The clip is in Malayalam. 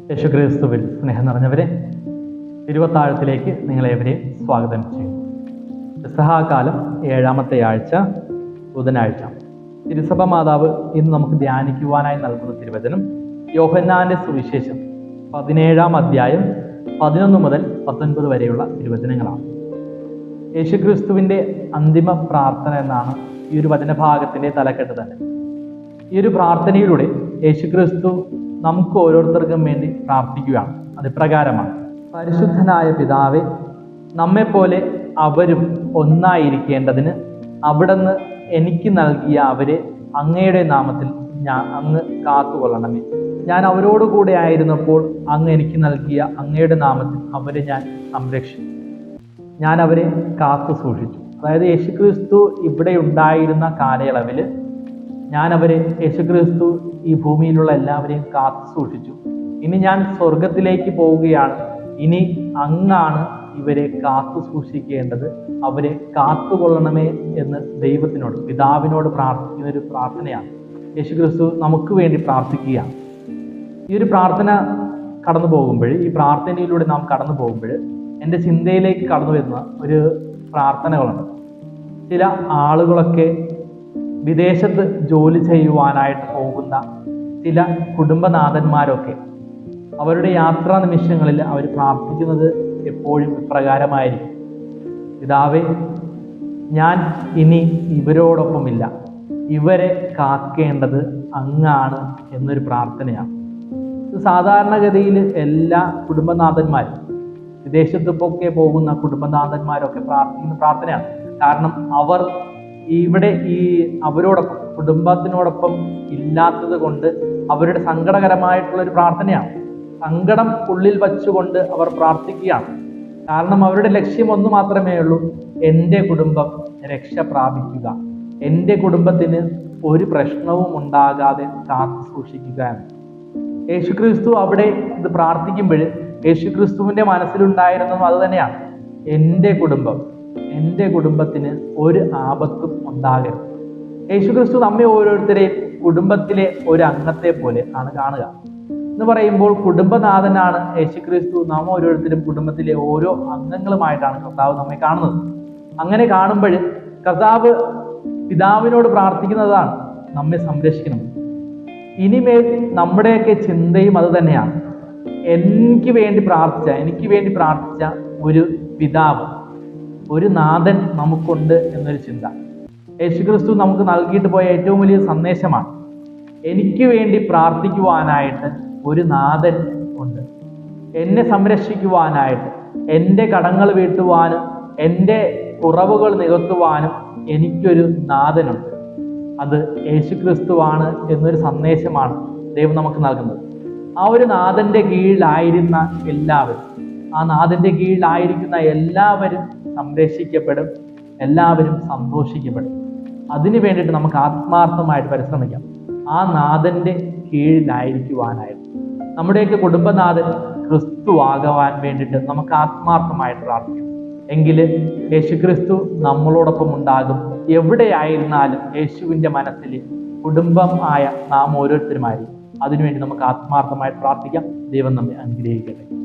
യേശുക്രിസ്തുവിൽ സ്നേഹം നിറഞ്ഞവരെ തിരുവത്താഴത്തിലേക്ക് നിങ്ങളെവരെയും സ്വാഗതം ചെയ്യുന്നു. വിസഹാകാലം ഏഴാമത്തെ ആഴ്ച ബുധനാഴ്ച. തിരുസഭ മാതാവ് ഇന്ന് നമുക്ക് ധ്യാനിക്കുവാനായി നൽകുന്ന തിരുവചനം യോഹന്നാന്റെ സുവിശേഷം പതിനേഴാം അധ്യായം പതിനൊന്ന് മുതൽ പത്തൊൻപത് വരെയുള്ള തിരുവചനങ്ങളാണ്. യേശുക്രിസ്തുവിന്റെ അന്തിമ പ്രാർത്ഥന എന്നാണ് ഈ ഒരു വചനഭാഗത്തിന്റെ തലക്കെട്ട് തന്നെ. ഈ ഒരു പ്രാർത്ഥനയിലൂടെ യേശുക്രിസ്തു നമുക്ക് ഓരോരുത്തർക്കും വേണ്ടി പ്രാർത്ഥിക്കുകയാണ്. അത് ഇപ്രകാരമാണ് പരിശുദ്ധനായ പിതാവെ നമ്മെപ്പോലെ അവരും ഒന്നായിരിക്കേണ്ടതിന് അവിടുന്ന് എനിക്ക് നൽകിയ അവരെ അങ്ങയുടെ നാമത്തിൽ ഞാൻ അങ്ങ് കാത്തുകൊള്ളണമേ. ഞാൻ അവരോട് കൂടെ ആയിരുന്നപ്പോൾ അങ്ങ് എനിക്ക് നൽകിയ അങ്ങയുടെ നാമത്തിൽ അവരെ ഞാൻ സംരക്ഷിച്ചു. ഞാൻ അവരെ കാത്തു സൂക്ഷിച്ചു അതായത് യേശുക്രിസ്തു ഇവിടെ ഉണ്ടായിരുന്ന കാലയളവിൽ ഞാൻ അവരെ യേശുക്രിസ്തു ഈ ഭൂമിയിലുള്ള എല്ലാവരെയും കാത്തു സൂക്ഷിച്ചു. ഇനി ഞാൻ സ്വർഗത്തിലേക്ക് പോവുകയാണ്. ഇനി അങ്ങാണ് ഇവരെ കാത്തു സൂക്ഷിക്കേണ്ടത്. അവരെ കാത്തുകൊള്ളണമേ എന്ന് ദൈവത്തിനോട് പിതാവിനോട് പ്രാർത്ഥിക്കുന്ന ഒരു പ്രാർത്ഥനയാണ്. യേശുക്രിസ്തു നമുക്ക് വേണ്ടി പ്രാർത്ഥിക്കുകയാണ്. ഈ ഒരു പ്രാർത്ഥന കടന്നു പോകുമ്പോൾ ഈ പ്രാർത്ഥനയിലൂടെ നാം കടന്നു പോകുമ്പോൾ എന്റെ ചിന്തയിലേക്ക് കടന്നു വരുന്ന ഒരു പ്രാർത്ഥനകളുണ്ട്. ചില ആളുകളൊക്കെ വിദേശത്ത് ജോലി ചെയ്യുവാനായിട്ട് പോകുന്ന ചില കുടുംബനാഥന്മാരൊക്കെ അവരുടെ യാത്രാ നിമിഷങ്ങളിൽ അവർ പ്രാർത്ഥിക്കുന്നത് എപ്പോഴും ഇപ്രകാരമായിരിക്കും. പിതാവേ ഞാൻ ഇനി ഇവരോടൊപ്പമില്ല. ഇവരെ കാക്കേണ്ടത് അങ്ങാണ് എന്നൊരു പ്രാർത്ഥനയാണ്. സാധാരണഗതിയിൽ എല്ലാ കുടുംബനാഥന്മാരും വിദേശത്തൊക്കെ പോകുന്ന കുടുംബനാഥന്മാരൊക്കെ പ്രാർത്ഥിക്കുന്ന പ്രാർത്ഥനയാണ്. കാരണം അവർ ഇവിടെ ഈ അവരോടൊപ്പം കുടുംബത്തിനോടൊപ്പം ഇല്ലാത്തത് കൊണ്ട് അവരുടെ സങ്കടകരമായിട്ടുള്ള ഒരു പ്രാർത്ഥനയാണ്. സങ്കടം ഉള്ളിൽ വച്ചുകൊണ്ട് അവർ പ്രാർത്ഥിക്കുകയാണ്. കാരണം അവരുടെ ലക്ഷ്യം ഒന്ന് മാത്രമേ ഉള്ളൂ എന്റെ കുടുംബം രക്ഷ പ്രാപിക്കുക. എന്റെ കുടുംബത്തിന് ഒരു പ്രശ്നവും ഉണ്ടാകാതെ കാത്തു സൂക്ഷിക്കുക എന്ന്. യേശുക്രിസ്തു അവിടെ ഇത് പ്രാർത്ഥിക്കുമ്പോൾ യേശുക്രിസ്തുവിന്റെ മനസ്സിലുണ്ടായിരുന്നതും അത് തന്നെയാണ്. എന്റെ കുടുംബം എന്റെ കുടുംബത്തിന് ഒരു ആപത്തും ഉണ്ടാകരുത്. യേശുക്രിസ്തു നമ്മെ ഓരോരുത്തരെയും കുടുംബത്തിലെ ഒരു അംഗത്തെ പോലെ ആണ് കാണുക. എന്ന് പറയുമ്പോൾ കുടുംബനാഥനാണ് യേശുക്രിസ്തു. നാം ഓരോരുത്തരും കുടുംബത്തിലെ ഓരോ അംഗങ്ങളുമായിട്ടാണ് കർത്താവ് നമ്മെ കാണുന്നത്. അങ്ങനെ കാണുമ്പോൾ കർത്താവ് പിതാവിനോട് പ്രാർത്ഥിക്കുന്നതാണ് നമ്മെ സംരക്ഷിക്കണം. ഇനിമേൽ നമ്മുടെയൊക്കെ ചിന്തയും അത് തന്നെയാണ്. എനിക്ക് വേണ്ടി പ്രാർത്ഥിച്ച എനിക്ക് വേണ്ടി പ്രാർത്ഥിച്ച ഒരു പിതാവ് ഒരു നാഥൻ നമുക്കുണ്ട് എന്നൊരു ചിന്ത. യേശുക്രിസ്തു നമുക്ക് നൽകിയിട്ട് പോയ ഏറ്റവും വലിയ സന്ദേശമാണ്. എനിക്ക് വേണ്ടി പ്രാർത്ഥിക്കുവാനായിട്ട് ഒരു നാഥൻ ഉണ്ട്. എന്നെ സംരക്ഷിക്കുവാനായിട്ട് എന്റെ കടങ്ങൾ വീട്ടുവാനും എന്റെ കുറവുകൾ നികത്തുവാനും എനിക്കൊരു നാഥനുണ്ട്. അത് യേശുക്രിസ്തുവാണ് എന്നൊരു സന്ദേശമാണ് ദൈവം നമുക്ക് നൽകുന്നത്. ആ ഒരു നാഥന്റെ കീഴിലായിരുന്ന എല്ലാവരും ആ നാഥന്റെ കീഴിലായിരിക്കുന്ന എല്ലാവരും സംരക്ഷിക്കപ്പെടും എല്ലാവരും സന്തോഷിക്കപ്പെടും. അതിനു വേണ്ടിയിട്ട് നമുക്ക് ആത്മാർത്ഥമായിട്ട് പരിശ്രമിക്കാം. ആ നാഥന്റെ കീഴിലായിരിക്കുവാനായിട്ട് നമ്മുടെയൊക്കെ കുടുംബനാഥൻ ക്രിസ്തു ആകുവാൻ വേണ്ടിയിട്ട് നമുക്ക് ആത്മാർത്ഥമായിട്ട് പ്രാർത്ഥിക്കാം. എങ്കിൽ യേശുക്രിസ്തു നമ്മളോടൊപ്പം ഉണ്ടാകും. എവിടെയായിരുന്നാലും യേശുവിന്റെ മനസ്സിൽ കുടുംബം ആയ നാം ഓരോരുത്തരുമായിരിക്കും. അതിനുവേണ്ടി നമുക്ക് ആത്മാർത്ഥമായിട്ട് പ്രാർത്ഥിക്കാം. ദൈവം നമ്മെ അനുഗ്രഹിക്കട്ടെ.